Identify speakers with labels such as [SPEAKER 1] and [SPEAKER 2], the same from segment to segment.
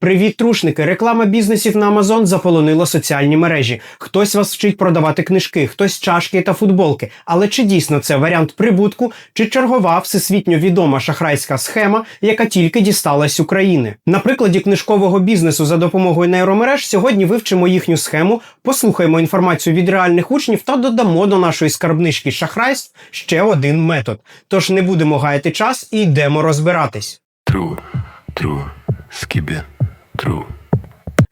[SPEAKER 1] Привіт, трушники! Реклама бізнесів на Amazon заполонила соціальні мережі. Хтось вас вчить продавати книжки, хтось чашки та футболки. Але чи дійсно це варіант прибутку, чи чергова всесвітньо відома шахрайська схема, яка тільки дісталась України? На прикладі книжкового бізнесу за допомогою нейромереж сьогодні вивчимо їхню схему, послухаємо інформацію від реальних учнів та додамо до нашої скарбнички шахрайств ще один метод. Тож не будемо гаяти час і йдемо розбиратись.
[SPEAKER 2] True, true, skibbe, true.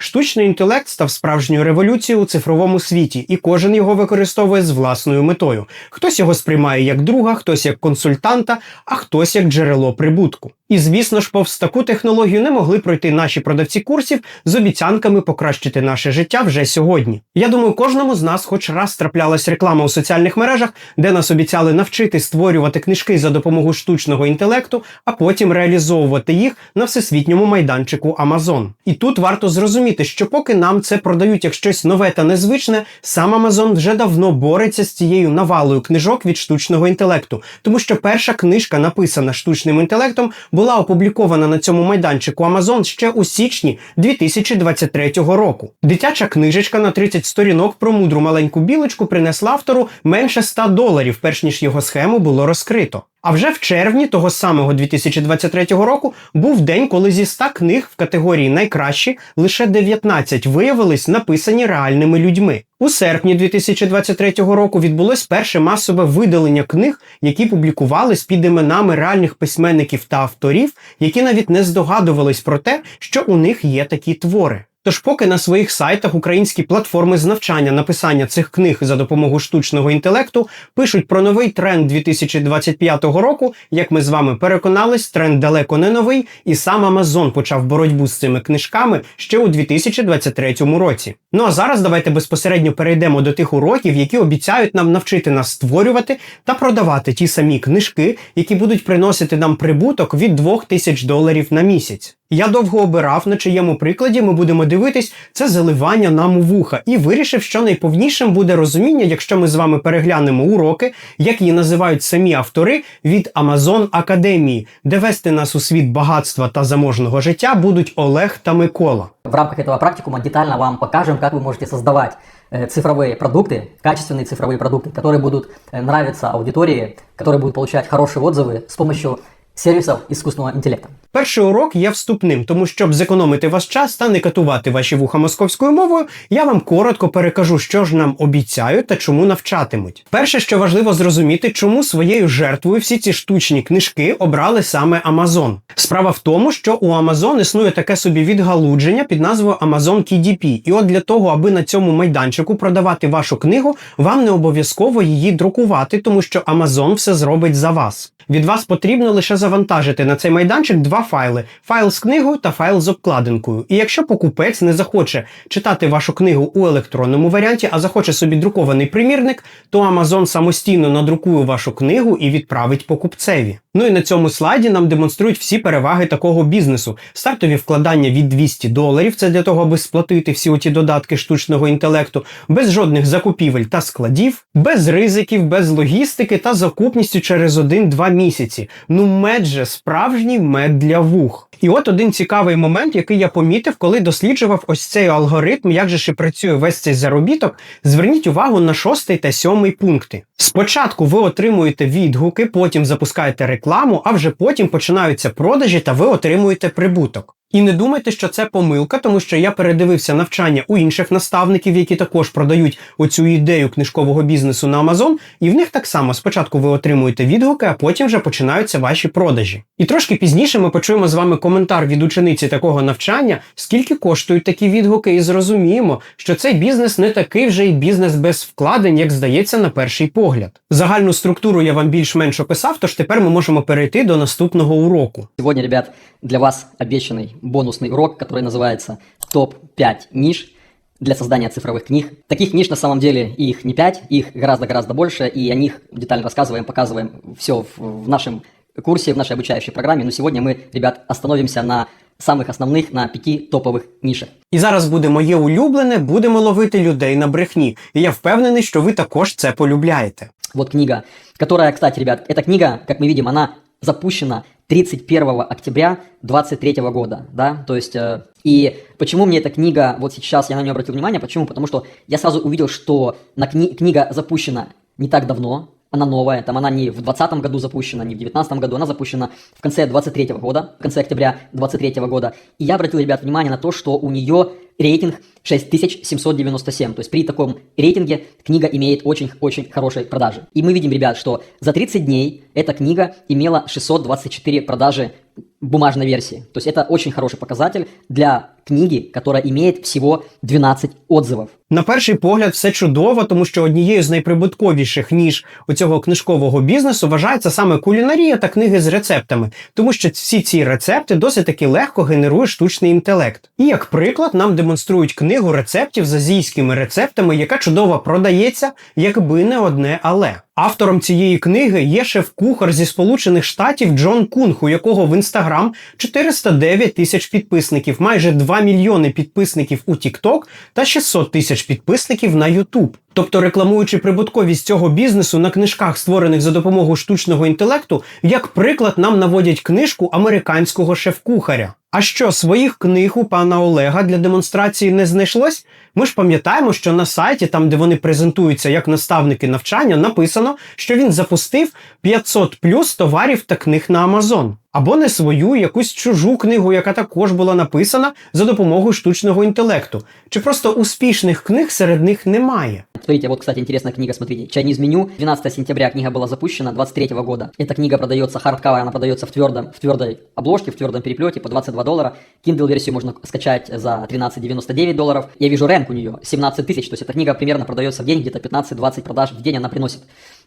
[SPEAKER 1] Штучний інтелект став справжньою революцією у цифровому світі, і кожен його використовує з власною метою. Хтось його сприймає як друга, хтось як консультанта, а хтось як джерело прибутку. І звісно ж, повз таку технологію не могли пройти наші продавці курсів з обіцянками покращити наше життя вже сьогодні. Я думаю, кожному з нас хоч раз траплялась реклама у соціальних мережах, де нас обіцяли навчити створювати книжки за допомогою штучного інтелекту, а потім реалізовувати їх на всесвітньому майданчику Amazon. І тут варто зрозуміти, що поки нам це продають як щось нове та незвичне, сам Amazon вже давно бореться з цією навалою книжок від штучного інтелекту, тому що перша книжка, написана штучним інтелектом, була опублікована на цьому майданчику Amazon ще у січні 2023 року. Дитяча книжечка на 30 сторінок про мудру маленьку білочку принесла автору менше 100 доларів, перш ніж його схему було розкрито. А вже в червні того самого 2023 року був день, коли зі 100 книг в категорії найкращі лише 19 виявились написані реальними людьми. У серпні 2023 року відбулось перше масове видалення книг, які публікувались під іменами реальних письменників та авторів, які навіть не здогадувались про те, що у них є такі твори. Тож, поки на своїх сайтах українські платформи з навчання написання цих книг за допомогою штучного інтелекту пишуть про новий тренд 2025 року, як ми з вами переконались, тренд далеко не новий, і сам Amazon почав боротьбу з цими книжками ще у 2023 році. Ну а зараз давайте безпосередньо перейдемо до тих уроків, які обіцяють нам навчити нас створювати та продавати ті самі книжки, які будуть приносити нам прибуток від 2000 доларів на місяць. Я довго обирав, на чиєму прикладі ми будемо дивитись це заливання нам у вуха, і вирішив, що найповнішим буде розуміння, якщо ми з вами переглянемо уроки, як її називають самі автори від Amazon Академії, де вести нас у світ багатства та заможного життя будуть Олег та Микола.
[SPEAKER 3] В рамках этого практикума детально вам покажем, как вы можете создавать э, цифровые продукты, качественные цифровые продукты, которые будут э, нравиться аудитории, которые будут получать хорошие отзывы с помощью сервисов искусственного интеллекта.
[SPEAKER 1] Перший урок є вступним, тому щоб зекономити ваш час та не катувати ваші вуха московською мовою, я вам коротко перекажу, що ж нам обіцяють та чому навчатимуть. Перше, що важливо зрозуміти, чому своєю жертвою всі ці штучні книжки обрали саме Amazon. Справа в тому, що у Amazon існує таке собі відгалудження під назвою Amazon KDP. І от для того, аби на цьому майданчику продавати вашу книгу, вам не обов'язково її друкувати, тому що Amazon все зробить за вас. Від вас потрібно лише завантажити на цей майданчик два файли: файл з книгою та файл з обкладинкою. І якщо покупець не захоче читати вашу книгу у електронному варіанті, а захоче собі друкований примірник, то Amazon самостійно надрукує вашу книгу і відправить покупцеві. Ну і на цьому слайді нам демонструють всі переваги такого бізнесу: стартові вкладання від 200 доларів. Це для того, аби сплатити всі оті додатки штучного інтелекту, без жодних закупівель та складів, без ризиків, без логістики та закупністю через 1-2 місяці. Ну, мед же справжній мед для вух. І от один цікавий момент, який я помітив, коли досліджував ось цей алгоритм, як же ще працює весь цей заробіток. Зверніть увагу на шостий та сьомий пункти. Спочатку ви отримуєте відгуки, потім запускаєте рекламу, а вже потім починаються продажі та ви отримуєте прибуток. І не думайте, що це помилка, тому що я передивився навчання у інших наставників, які також продають оцю ідею книжкового бізнесу на Amazon, і в них так само спочатку ви отримуєте відгуки, а потім вже починаються ваші продажі. І трошки пізніше ми почуємо з вами коментар від учениці такого навчання, скільки коштують такі відгуки, і зрозуміємо, що цей бізнес не такий вже й бізнес без вкладень, як здається на перший погляд. Загальну структуру я вам більш-менш описав, тож тепер ми можемо перейти до наступного уроку.
[SPEAKER 3] Сегодня, ребят, для вас обещанный бонусный урок, который называется «Топ-5 ниш для создания цифровых книг». Таких ниш на самом деле их не 5, их гораздо-гораздо больше, и о них детально рассказываем, показываем все в, в нашем курсе, в нашей обучающей программе. Но сегодня мы, ребят, остановимся на самых основных, на пяти топовых нишах.
[SPEAKER 1] І зараз буде моє улюблене, будемо ловити людей на брехні. І я впевнений, що ви також це полюбляєте.
[SPEAKER 3] Вот книга, которая, кстати, ребят, эта книга, как мы видим, она запущена 31 октября 23 года, да, то есть, э, и почему мне эта книга, вот сейчас я на нее обратил внимание, почему? Потому что я сразу увидел, что на кни- книга запущена не так давно, она новая, там она не в 2020 году запущена, не в 2019 году, она запущена в конце 23 года, в конце октября 23 года. И я обратил, ребят, внимание на то, что у нее рейтинг 6797. То есть при таком рейтинге книга имеет очень-очень хорошие продажи. И мы видим, ребят, что за 30 дней эта книга имела 624 продажи бумажной версии. То есть это очень хороший показатель для книги, которая имеет всего 12 отзывов.
[SPEAKER 1] На перший погляд, все чудово, тому що однією з найприбутковіших ніж у цього книжкового бізнесу вважається саме кулінарія та книги з рецептами, тому що всі ці рецепти досить таки легко генерує штучний інтелект. І як приклад, нам демонструють книгу рецептів з азійськими рецептами, яка чудово продається, якби не одне але. Автором цієї книги є шеф-кухар зі Сполучених Штатів Джон Кунг, у якого в інстаграм 409 тисяч підписників, майже 2 мільйони підписників у TikTok та 600 тисяч підписників на YouTube. Тобто, рекламуючи прибутковість цього бізнесу на книжках, створених за допомогою штучного інтелекту, як приклад нам наводять книжку американського шеф-кухаря. А що своїх книг у пана Олега для демонстрації не знайшлось? Ми ж пам'ятаємо, що на сайті, там де вони презентуються як наставники навчання, написано, що він запустив 500 плюс товарів та книг на Amazon. Або не свою якусь чужу книгу, яка також була написана за допомогою штучного інтелекту. Чи просто успішних книг серед них немає?
[SPEAKER 3] Смотрите, вот, кстати, интересная книга, смотрите. «Чайниз меню». 12 сентября книга была запущена, 23 года. Эта книга продается, хардкавер, она продается в, твердом, в твердой обложке, в твердом переплете по 22 доллара. Kindle-версию можно скачать за 13,99 долларов. Я вижу рэнк у нее 17 тысяч, то есть эта книга примерно продается в день, где-то 15-20 продаж в день она приносит.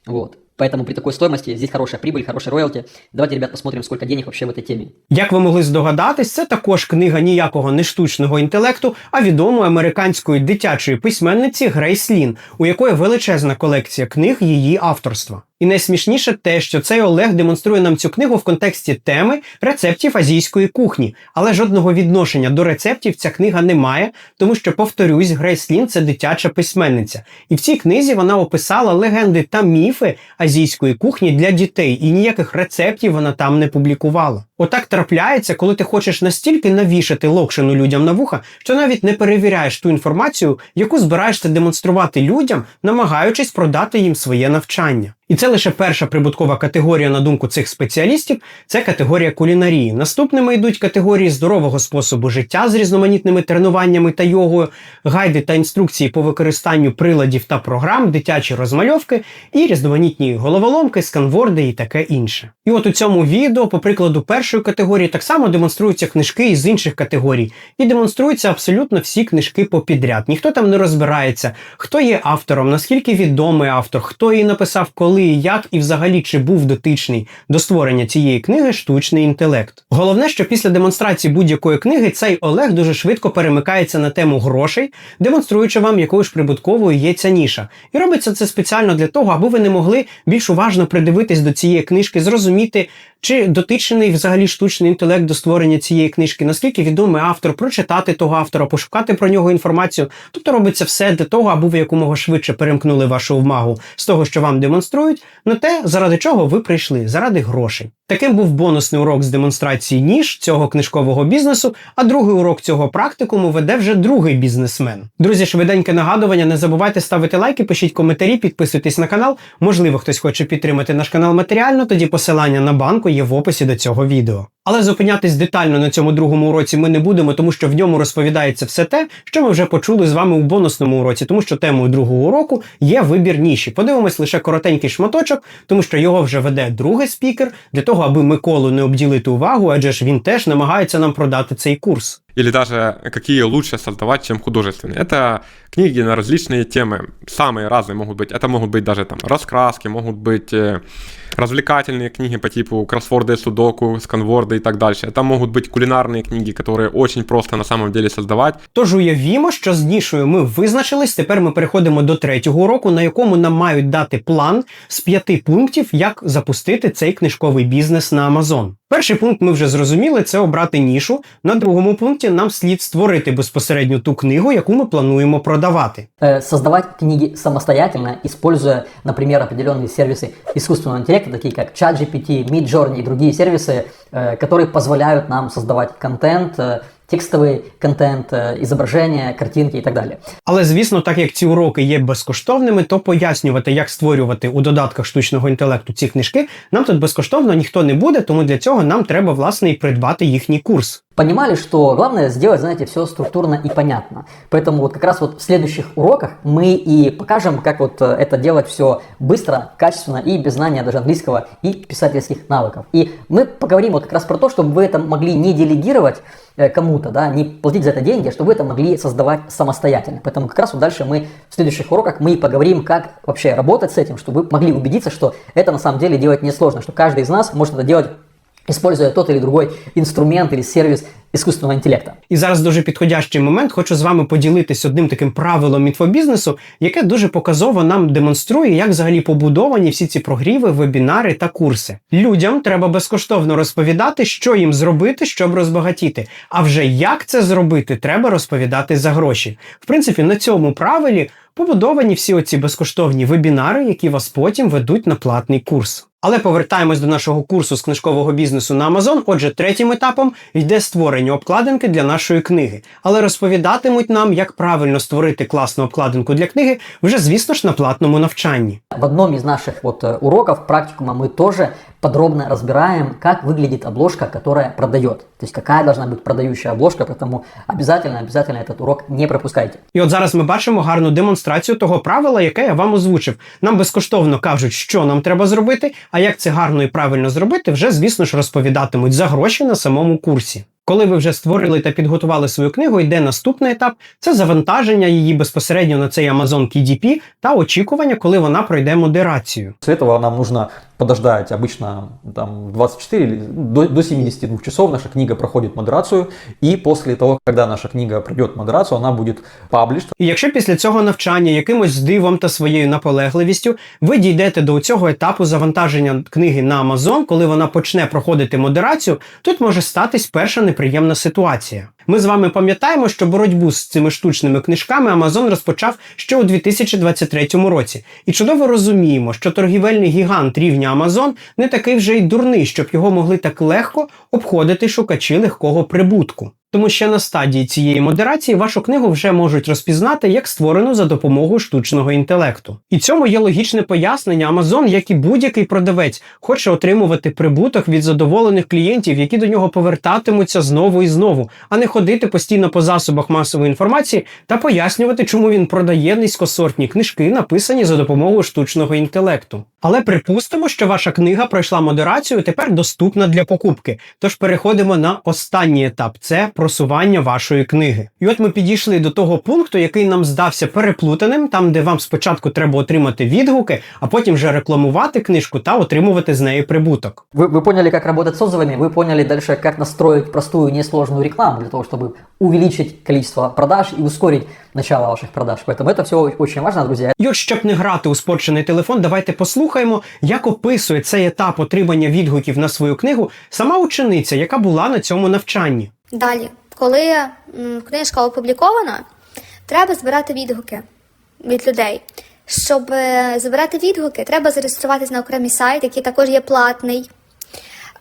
[SPEAKER 3] Вот. Поэтому при такой стоимости здесь хорошая прибыль, хороший роялти. Давайте, ребят, посмотрим, сколько денег вообще в этой теме.
[SPEAKER 1] Як ви могли здогадатись, це також книга ніякого не штучного інтелекту, а відомої американської дитячої письменниці Грейс Лін, у якої величезна колекція книг її авторства. І найсмішніше те, що цей Олег демонструє нам цю книгу в контексті теми рецептів азійської кухні, але жодного відношення до рецептів ця книга не має, тому що, повторюсь, Грейс Лін це дитяча письменниця. І в цій книзі вона описала легенди та міфи азійської кухні для дітей, і ніяких рецептів вона там не публікувала. Отак трапляється, коли ти хочеш настільки навішати локшину людям на вуха, що навіть не перевіряєш ту інформацію, яку збираєшся демонструвати людям, намагаючись продати їм своє навчання. І це лише перша прибуткова категорія, на думку цих спеціалістів, це категорія кулінарії. Наступними йдуть категорії здорового способу життя з різноманітними тренуваннями та йогою, гайди та інструкції по використанню приладів та програм, дитячі розмальовки і різноманітні головоломки, сканворди і таке інше. І от у цьому відео, по прикладу першої категорії, так само демонструються книжки із інших категорій, і демонструються абсолютно всі книжки попідряд. Ніхто там не розбирається, хто є автором, наскільки відомий автор, хто її написав, коли і як, і взагалі чи був дотичний до створення цієї книги штучний інтелект. Головне, що після демонстрації будь-якої книги цей Олег дуже швидко перемикається на тему грошей, демонструючи вам, якою ж прибутковою є ця ніша. І робиться це спеціально для того, аби ви не могли більш уважно придивитись до цієї книжки, зрозуміти, чи дотичений взагалі штучний інтелект до створення цієї книжки, наскільки відомий автор, прочитати того автора, пошукати про нього інформацію. Тобто робиться все для того, аби ви якомога швидше перемкнули вашу увагу з того, що вам демонструють, на те, заради чого ви прийшли, заради грошей. Таким був бонусний урок з демонстрації ніж цього книжкового бізнесу, а другий урок цього практикуму веде вже другий бізнесмен. Друзі, швиденьке нагадування, не забувайте ставити лайки, пишіть коментарі, підписуйтесь на канал. Можливо, хтось хоче підтримати наш канал матеріально, тоді посилання на банку є в описі до цього відео. Але зупинятись детально на цьому другому уроці ми не будемо, тому що в ньому розповідається все те, що ми вже почули з вами у бонусному уроці, тому що темою другого уроку є вибір ніші. Подивимось лише коротенький шматочок, тому що його вже веде другий спікер, для того, аби Миколу не обділити увагу, адже ж він теж намагається нам продати цей курс
[SPEAKER 4] или даже какие лучше создавать, чем художественные. Это книги на различные темы, самые разные могут быть. Это могут быть даже там раскраски, могут быть э, развлекательные книги по типу кроссворды, судоку, сканворды и так дальше. Это могут быть кулинарные книги, которые очень просто на самом деле создавать.
[SPEAKER 1] Тож уявімо, що з нішою ми визначились. Тепер ми переходимо до третього уроку, на якому нам мають дати план з п'яти пунктів, як запустити цей книжковий бізнес на Amazon. Перший пункт ми вже зрозуміли це обрати нішу. На другому пункті нам слід створити безпосередньо ту книгу, яку ми плануємо продавати.
[SPEAKER 3] Э, Создавать книги самостоятельно, используя, например, определенные сервисы искусственного интеллекта, такие как ChatGPT, Midjourney и другие сервисы, э, которые позволяют нам создавать контент, э, текстовый контент, э, изображения, картинки и так далее.
[SPEAKER 1] Але звісно, так як ці уроки є безкоштовними, то пояснювати, як створювати у додатках штучного інтелекту ці книжки, нам тут безкоштовно ніхто не буде, тому для цього нам треба власне і придбати їхній курс.
[SPEAKER 3] Понимали, что главное сделать, знаете, все структурно и понятно. Поэтому вот как раз вот в следующих уроках мы и покажем, как вот э, это делать все быстро, качественно и без знания даже английского и писательских навыков. И мы поговорим вот как раз про то, чтобы вы это могли не делегировать э, кому-то, да, не платить за это деньги, а чтобы вы это могли создавать самостоятельно. Поэтому как раз вот дальше мы в следующих уроках мы и поговорим, как вообще работать с этим, чтобы вы могли убедиться, что это на самом деле делать несложно, что каждый из нас может это делать используя тот или другой инструмент или сервис искусственного интеллекта.
[SPEAKER 1] І зараз дуже підходящий момент. Хочу з вами поділитись одним таким правилом інфобізнесу, яке дуже показово нам демонструє, як взагалі побудовані всі ці прогріви, вебінари та курси. Людям треба безкоштовно розповідати, що їм зробити, щоб розбагатіти. А вже як це зробити, треба розповідати за гроші. В принципі, на цьому правилі побудовані всі оці безкоштовні вебінари, які вас потім ведуть на платний курс. Але повертаємось до нашого курсу з книжкового бізнесу на Amazon. Отже, третім етапом йде створення обкладинки для нашої книги. Але розповідатимуть нам, як правильно створити класну обкладинку для книги, вже звісно ж на платному навчанні.
[SPEAKER 3] В одному із наших от уроків уроков практикума ми тоже подробно разбираем, как выглядит обложка, которая продает. То есть какая должна быть продающая обложка, поэтому обязательно, обязательно этот урок не пропускайте.
[SPEAKER 1] І от зараз ми бачимо гарну демонстрацію того правила, яке я вам озвучив. Нам безкоштовно кажуть, що нам треба зробити, а як це гарно і правильно зробити, вже звісно ж розповідатимуть за гроші на самому курсі. Коли ви вже створили та підготували свою книгу, йде наступний етап це завантаження її безпосередньо на цей Amazon KDP та очікування, коли вона пройде модерацію.
[SPEAKER 5] После этого нам нужно подождать обычно там, 24 до, до 72 часов наша книга проходит модерацию, и после того, когда наша книга пройдет модерацию, она будет published.
[SPEAKER 1] І якщо після цього навчання якимось дивом та своєю наполегливістю ви дійдете до цього етапу завантаження книги на Amazon, коли вона почне проходити модерацію, тут може статись перша неприємна ситуація. Ми з вами пам'ятаємо, що боротьбу з цими штучними книжками Amazon розпочав ще у 2023 році, і чудово розуміємо, що торгівельний гігант рівня Amazon не такий вже й дурний, щоб його могли так легко обходити шукачі легкого прибутку. Тому ще на стадії цієї модерації вашу книгу вже можуть розпізнати як створену за допомогою штучного інтелекту. І цьому є логічне пояснення. Amazon, як і будь-який продавець, хоче отримувати прибуток від задоволених клієнтів, які до нього повертатимуться знову і знову, а не ходити постійно по засобах масової інформації та пояснювати, чому він продає низькосортні книжки, написані за допомогою штучного інтелекту. Але припустимо, що ваша книга пройшла модерацію, і тепер доступна для покупки. Тож переходимо на останній етап це просування вашої книги. І от ми підійшли до того пункту, який нам здався переплутаним, там де вам спочатку треба отримати відгуки, а потім вже рекламувати книжку та отримувати з неї прибуток.
[SPEAKER 3] Вы, вы поняли, как работать с отзывами, вы поняли дальше, как настроить простую, несложную рекламу для того, чтобы увеличить количество продаж и ускорить начало ваших продаж. Поэтому это все очень важно, друзья.
[SPEAKER 1] І от щоб не грати у спорчений телефон, давайте послухаємо, як описує цей етап отримання відгуків на свою книгу сама учениця, яка була на цьому навчанні.
[SPEAKER 6] Далі, коли м, книжка опублікована, треба збирати відгуки від людей. Щоб е, збирати відгуки, треба зареєструватися на окремий сайт, який також є платний.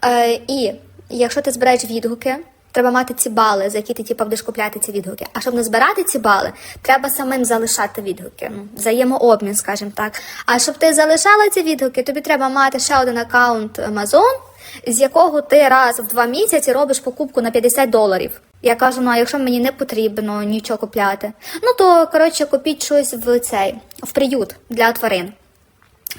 [SPEAKER 6] Е, і якщо ти збираєш відгуки, треба мати ці бали, за які ти типу, будеш купляти ці відгуки. А щоб не збирати ці бали, треба самим залишати відгуки. Ну, взаємообмін, скажімо так. А щоб ти залишала ці відгуки, тобі треба мати ще один аккаунт Amazon, з якого ти раз в два місяці робиш покупку на 50 доларів. Я кажу, ну а якщо мені не потрібно нічого купляти, ну то коротше купіть щось в цей в приют для тварин.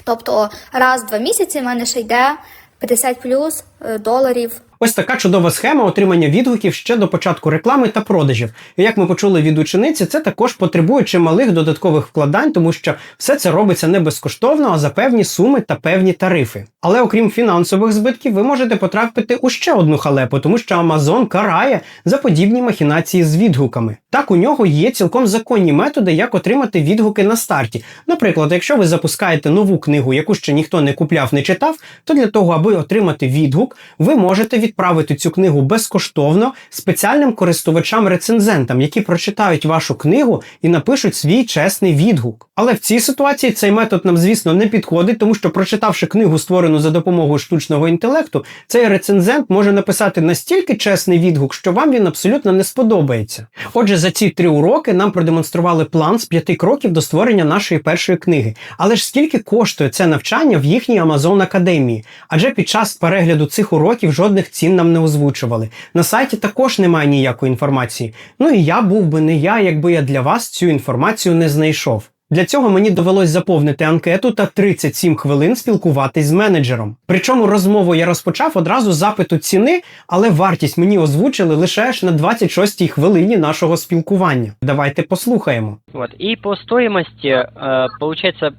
[SPEAKER 6] Тобто раз в два місяці в мене ще йде 50 плюс е, доларів
[SPEAKER 1] Ось така чудова схема отримання відгуків ще до початку реклами та продажів. І як ми почули від учениці, це також потребує чималих додаткових вкладань, тому що все це робиться не безкоштовно, а за певні суми та певні тарифи. Але окрім фінансових збитків, ви можете потрапити у ще одну халепу, тому що Amazon карає за подібні махінації з відгуками. Так, у нього є цілком законні методи, як отримати відгуки на старті. Наприклад, якщо ви запускаєте нову книгу, яку ще ніхто не купляв, не читав, то для того, аби отримати відгук, ви можете відправити цю книгу безкоштовно спеціальним користувачам-рецензентам, які прочитають вашу книгу і напишуть свій чесний відгук. Але в цій ситуації цей метод нам, звісно, не підходить, тому що прочитавши книгу, створену за допомогою штучного інтелекту, цей рецензент може написати настільки чесний відгук, що вам він абсолютно не сподобається. Отже, за ці три уроки нам продемонстрували план з п'яти кроків до створення нашої першої книги. Але ж скільки коштує це навчання в їхній Amazon Академії? Адже під час перегляду цих уроків жодних цін нам не озвучували. На сайті також немає ніякої інформації. Ну і я був би не я, якби я для вас цю інформацію не знайшов. Для цього мені довелось заповнити анкету та 37 хвилин спілкуватись з менеджером. Причому розмову я розпочав одразу запиту ціни, але вартість мені озвучили лише аж на 26-й хвилині нашого спілкування. Давайте послухаємо.
[SPEAKER 7] Вот. И по стоимости, э, получается,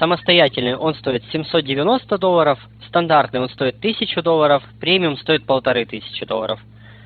[SPEAKER 7] самостоятельный он стоит 790 долларов, стандартный он стоит 1000 долларов, премиум стоит 1500 долларов.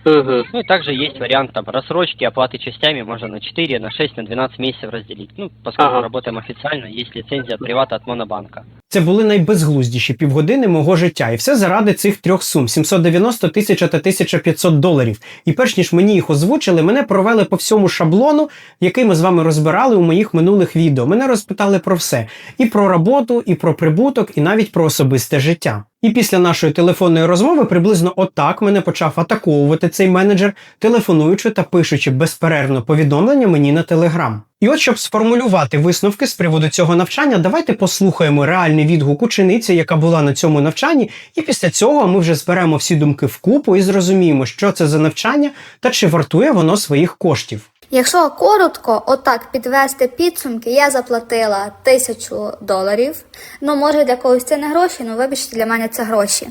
[SPEAKER 7] Ну и также есть вариант там рассрочки, оплаты частями, можно на 4, на 6, на 12 месяцев разделить. Ну, поскольку работаем официально, есть лицензия привата от Монобанка.
[SPEAKER 1] Це були найбезглуздіші півгодини мого життя, і все заради цих трьох сум 790 1000 та 1500 доларів. І перш ніж мені їх озвучили, мене провели по всьому шаблону, який ми з вами розбирали у моїх минулих відео. Мене розпитали про все: і про роботу, і про прибуток, і навіть про особисте життя. І після нашої телефонної розмови приблизно отак мене почав атаковувати цей менеджер, телефонуючи та пишучи безперервно повідомлення мені на телеграм. І от щоб сформулювати висновки з приводу цього навчання, давайте послухаємо реальний відгук учениці, яка була на цьому навчанні, і після цього ми вже зберемо всі думки вкупу і зрозуміємо, що це за навчання та чи вартує воно своїх коштів.
[SPEAKER 6] Якщо коротко, отак підвести підсумки, я заплатила тисячу доларів. Ну, може для когось це не гроші, ну вибачте, для мене це гроші.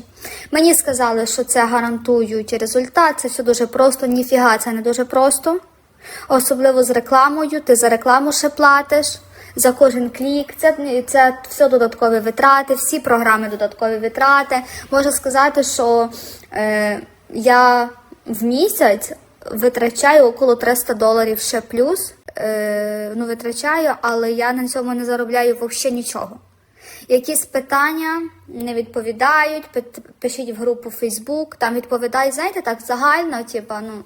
[SPEAKER 6] Мені сказали, що це гарантують результат, це все дуже просто, ніфіга, це не дуже просто. Особливо з рекламою, ти за рекламу ще платиш. За кожен клік, це, це все додаткові витрати, всі програми додаткові витрати. Можу сказати, що е, я в місяць витрачаю около 300 доларів ще плюс. Е, ну, витрачаю, але я на цьому не заробляю взагалі нічого. Якісь питання не відповідають, пишіть в групу Facebook, там відповідають, знаєте, так загально, типа, ну.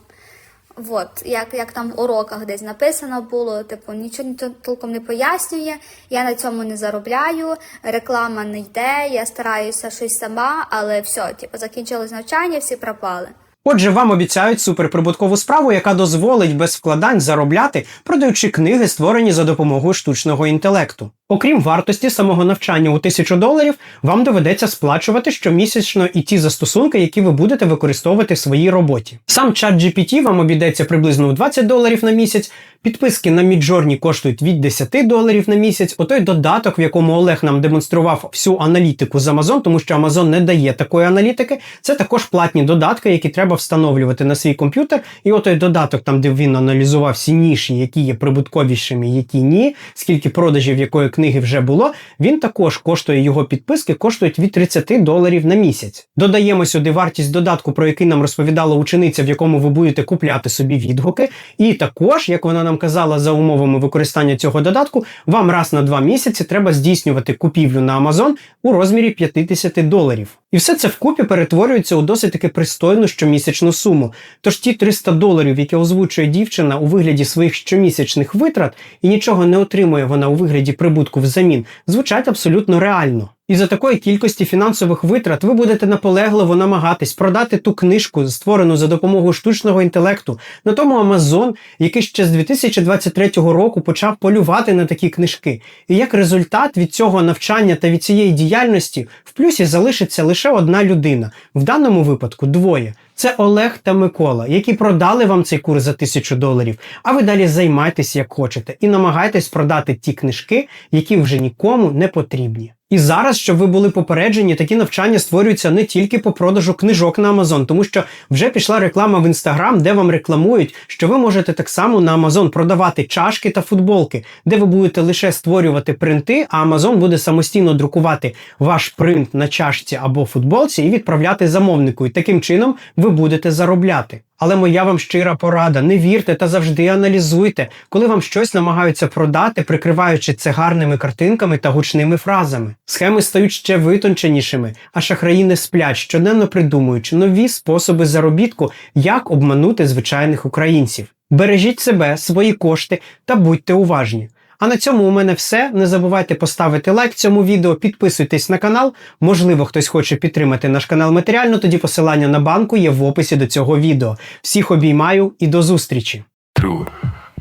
[SPEAKER 6] От, як, як там в уроках десь написано було, типу, нічого ні- толком не пояснює, я на цьому не заробляю, реклама не йде, я стараюся щось сама, але все, типу, закінчилось навчання, всі пропали.
[SPEAKER 1] Отже, вам обіцяють суперприбуткову справу, яка дозволить без вкладань заробляти, продаючи книги, створені за допомогою штучного інтелекту. Окрім вартості самого навчання у 1000 доларів, вам доведеться сплачувати щомісячно і ті застосунки, які ви будете використовувати в своїй роботі. Сам чат GPT вам обійдеться приблизно у 20 доларів на місяць. Підписки на Midjourney коштують від 10 доларів на місяць. Отой додаток, в якому Олег нам демонстрував всю аналітику з Amazon, тому що Amazon не дає такої аналітики. Це також платні додатки, які треба встановлювати на свій комп'ютер. І отой додаток, там де він аналізував всі ніші, які є прибутковішими, які ні, скільки продажів якої книги вже було. Він також коштує його підписки, коштують від 30 доларів на місяць. Додаємо сюди вартість додатку, про який нам розповідала учениця, в якому ви будете купляти собі відгуки. І також, як вона нам казала, за умовами використання цього додатку, вам раз на два місяці треба здійснювати купівлю на Amazon у розмірі 50 доларів. І все це вкупі перетворюється у досить таки пристойну щомісячну суму. Тож ті 300 доларів, які озвучує дівчина у вигляді своїх щомісячних витрат, і нічого не отримує вона у вигляді прибутку взамін, звучать абсолютно реально. І за такої кількості фінансових витрат ви будете наполегливо намагатись продати ту книжку, створену за допомогою штучного інтелекту, на тому Amazon, який ще з 2023 року почав полювати на такі книжки. І як результат від цього навчання та від цієї діяльності в плюсі залишиться лише одна людина, в даному випадку двоє. Це Олег та Микола, які продали вам цей курс за тисячу доларів. А ви далі займайтесь як хочете і намагайтесь продати ті книжки, які вже нікому не потрібні. І зараз, щоб ви були попереджені, такі навчання створюються не тільки по продажу книжок на Amazon, тому що вже пішла реклама в Instagram, де вам рекламують, що ви можете так само на Amazon продавати чашки та футболки, де ви будете лише створювати принти, а Amazon буде самостійно друкувати ваш принт на чашці або футболці і відправляти замовнику. І таким чином ви будете заробляти. Але моя вам щира порада: не вірте та завжди аналізуйте, коли вам щось намагаються продати, прикриваючи це гарними картинками та гучними фразами. Схеми стають ще витонченішими, а шахраї не сплять, щоденно придумуючи нові способи заробітку, як обманути звичайних українців. Бережіть себе, свої кошти та будьте уважні. А на цьому у мене все. Не забувайте поставити лайк цьому відео, підписуйтесь на канал. Можливо, хтось хоче підтримати наш канал матеріально, тоді посилання на банку є в описі до цього відео. Всіх обіймаю і до зустрічі!
[SPEAKER 2] True,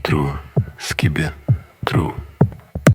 [SPEAKER 2] true, skibbe, true.